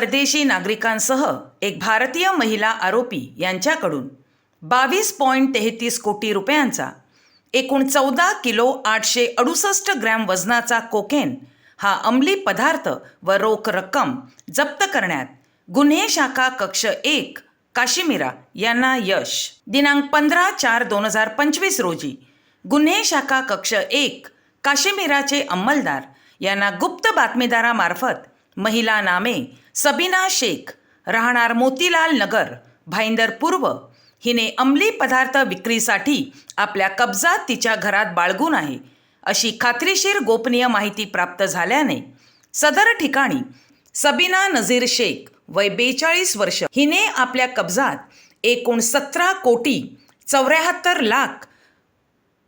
परदेशी नागरिकांसह एक भारतीय महिला आरोपी यांच्याकडून बावीस पॉईंट तेहतीस कोटी रुपयांचा एकूण चौदा किलो आठशे अडुसष्ट ग्रॅम वजनाचा कोकेन हा अंमली पदार्थ व रोख रक्कम जप्त करण्यात गुन्हे शाखा कक्ष एक काशिमिरा यांना यश. दिनांक पंधरा चार दोन हजार पंचवीस रोजी गुन्हे शाखा कक्ष एक काशिमिराचे अंमलदार यांना गुप्त बातमीदारामार्फत महिला नामे सबीना शेख राहणार मोतीलाल नगर भाईंदर पूर्व. हिने अंमली पदार्थ विक्रीसाठी आपल्या कब्जात तिच्या घरात बाळगून आहे. अशी खात्रीशीर गोपनीय माहिती प्राप्त झाल्याने सदर ठिकाणी सबीना नझीर शेख वय बेचाळीस वर्ष. हिने आपल्या कब्जात एकूण सतरा कोटी चौऱ्याहत्तर लाख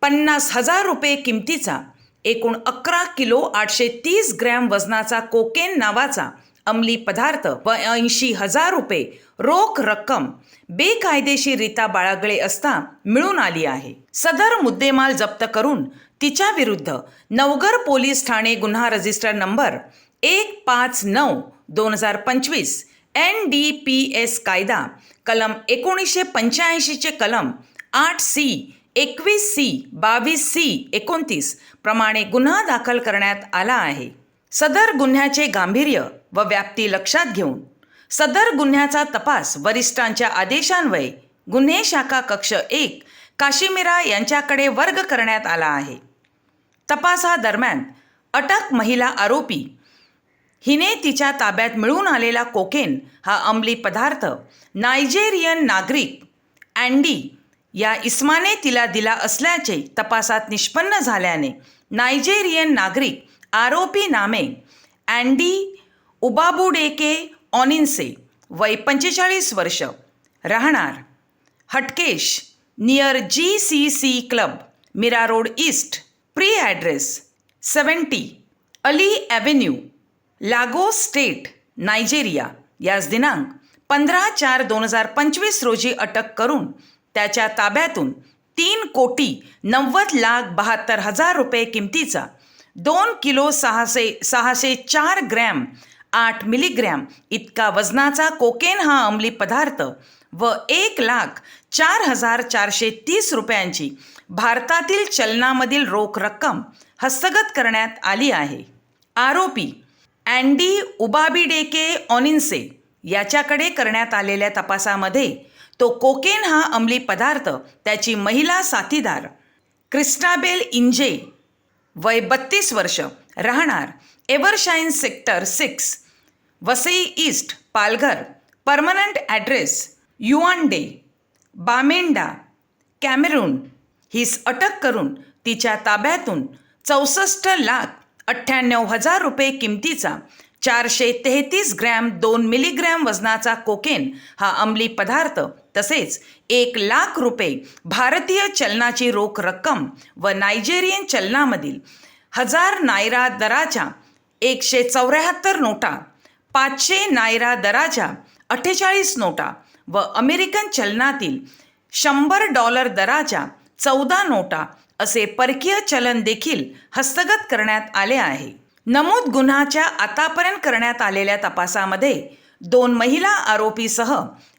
पन्नास हजार रुपये किमतीचा एकूण अकरा किलो आठशे तीस ग्रॅम वजनाचा कोकेन नावाचा अंमली पदार्थ व ऐंशी हजार रुपये रोख रक्कम बेकायदेशीरित्या बाळगले असता मिळून आली आहे. सदर मुद्देमाल जप्त करून तिच्या विरुद्ध नवगर पोलीस ठाणे गुन्हा रजिस्टर नंबर एक पाच नऊ दोन हजार पंचवीस एन डी पी एस कायदा कलम एकोणीसशे पंच्याऐंशीचे कलम आठ सी एकवीस सी बावीस सी एकोणतीस प्रमाणे गुन्हा दाखल करण्यात आला आहे. सदर गुन्ह्याचे गांभीर्य व व्याप्ती लक्षात घेऊन सदर गुन्ह्याचा तपास वरिष्ठांच्या आदेशान्वये गुन्हे शाखा कक्ष एक काशिमिरा यांच्याकडे वर्ग करण्यात आला आहे. तपासादरम्यान अटक महिला आरोपी हिने तिच्या ताब्यात मिळून आलेला कोकेन हा अंमली पदार्थ नायजेरियन नागरिक अँडी या इस्माने तिला दिला असल्याचे तपासात निष्पन्न झाल्याने नायजेरियन नागरिक आरोपी नामे अँडी उबाबुडेके ऑनिन्से वय पंचेचाळीस वर्ष राहणार Hatkesh near G C C club Mira road east pre address seventy Ali avenue Lagos state Nigeria. याच दिनांक पंधरा चार दोन हजार पंचवीस रोजी अटक करून त्याच्या ताब्यातून तीन कोटी नव्वद लाख बहात्तर हजार रुपये किमतीचा दोन किलो सहाशे सहाशे चार ग्रॅम आठ मिलीग्रॅम इतका वजनाचा कोकेन हा अंमली पदार्थ व एक लाख चार हजार चारशे तीस रुपयांची भारतातील चलनामधील रोख रक्कम हस्तगत करण्यात आली आहे. आरोपी अँडी उबाबिडेके ऑनिन्से याच्याकडे करण्यात आलेल्या तपासामध्ये तो कोकेन हा अंमली पदार्थ त्याची महिला साथीदार. क्रिस्टाबेल इंजे वय बत्तीस वर्ष राहणार Evershine sector six Vasai east Palghar. Permanent address Yaounde Bamenda Cameroon. His अटक करून तिच्या ताब्यातून चौसष्ट लाख अठ्ठ्याण्णव हजार रुपये किमतीचा चारशे तेहतीस ग्रॅम दोन मिलीग्रॅम वजनाचा कोकेन हा अंमली पदार्थ तसेच एक लाख रुपये भारतीय चलनाची रोख रक्कम व नायजेरियन चलनामधील हजार नायरा दराच्या एकशे चौऱ्याहत्तर नोटा पाचशे नायरा दराच्या अठ्ठेचाळीस नोटा व अमेरिकन चलनातील शंभर डॉलर दराच्या चौदा नोटा असे परकीय चलन देखील हस्तगत करण्यात आले आहे. नमूद गुन्ह्याच्या आतापर्यंत करण्यात आलेल्या तपासामध्ये दोन महिला आरोपीसह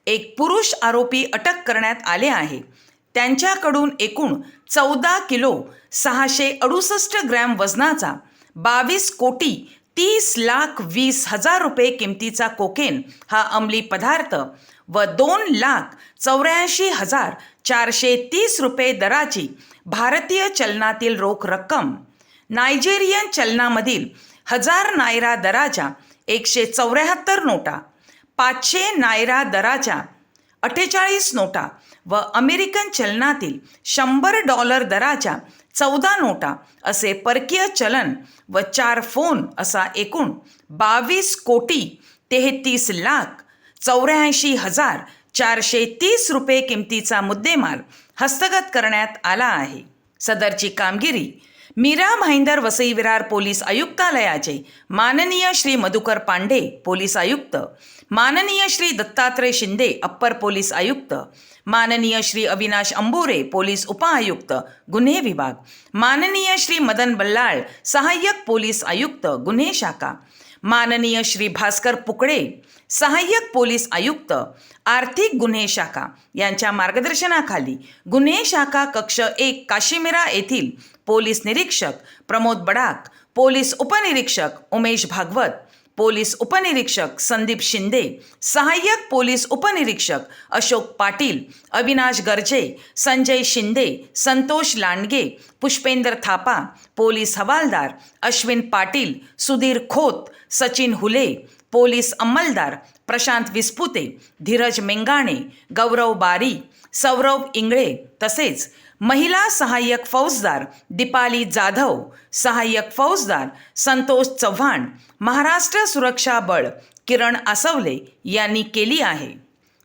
एक पुरुष आरोपी अटक करण्यात आले आहे. त्यांच्याकडून एकूण चौदा किलो सहाशे अडुसष्ट ग्रॅम वजनाचा बावीस कोटी तीस लाख वीस हजार रुपये किमतीचा कोकेन हा अंमली पदार्थ व दोन लाख चौऱ्याऐंशी हजार चारशे तीस रुपये दराची भारतीय चलनातील रोख रक्कम नायजेरियन चलनामधील हजार नायरा दराच्या एकशे चौऱ्याहत्तर नोटा पाचशे नायरा दराच्या अठ्ठेचाळीस नोटा व अमेरिकन चलनातील शंभर डॉलर दराच्या चौदा नोटा असे परकीय चलन व चार फोन असा एकूण बावीस कोटी तेहतीस लाख चौऱ्याऐंशी हजार चारशे तीस रुपये किमतीचा मुद्देमाल हस्तगत करण्यात आला आहे. सदरची कामगिरी मीरा भाईंदर वसई विरार पोलीस आयुक्तालयाचे माननीय श्री मधुकर पांडे पोलीस आयुक्त. माननीय श्री दत्तात्रय शिंदे अप्पर पोलीस आयुक्त. माननीय श्री अविनाश अंबोरे पोलीस उपआयुक्त गुन्हे विभाग. माननीय श्री मदन बल्लाळ सहाय्यक पोलीस आयुक्त गुन्हे शाखा. माननीय श्री भास्कर पुकडे सहाय्यक पोलीस आयुक्त आर्थिक गुन्हे शाखा यांच्या मार्गदर्शनाखाली गुन्हे शाखा कक्ष एक काशीमिरा येथील पोलीस निरीक्षक प्रमोद बडाक पोलीस उपनिरीक्षक उमेश भागवत पोलीस उपनिरीक्षक संदीप शिंदे सहाय्यक पोलीस उपनिरीक्षक अशोक पाटील अविनाश गर्जे संजय शिंदे संतोष लांडगे पुष्पेंद्र थापा पोलीस हवालदार अश्विन पाटील सुधीर खोत सचिन हुले पोलीस अंमलदार प्रशांत विस्पुते धीरज मेंगाणे गौरव बारी सौरव इंगळे तसेच महिला सहाय्यक फौजदार दीपाली जाधव सहाय्यक फौजदार संतोष चव्हाण महाराष्ट्र सुरक्षा बळ किरण आसवले यांनी केली आहे.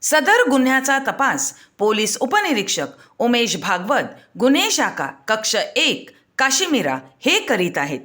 सदर गुन्ह्याचा तपास पोलीस उपनिरीक्षक उमेश भागवत गुन्हे शाखा कक्ष एक काशिमिरा हे करीत आहेत.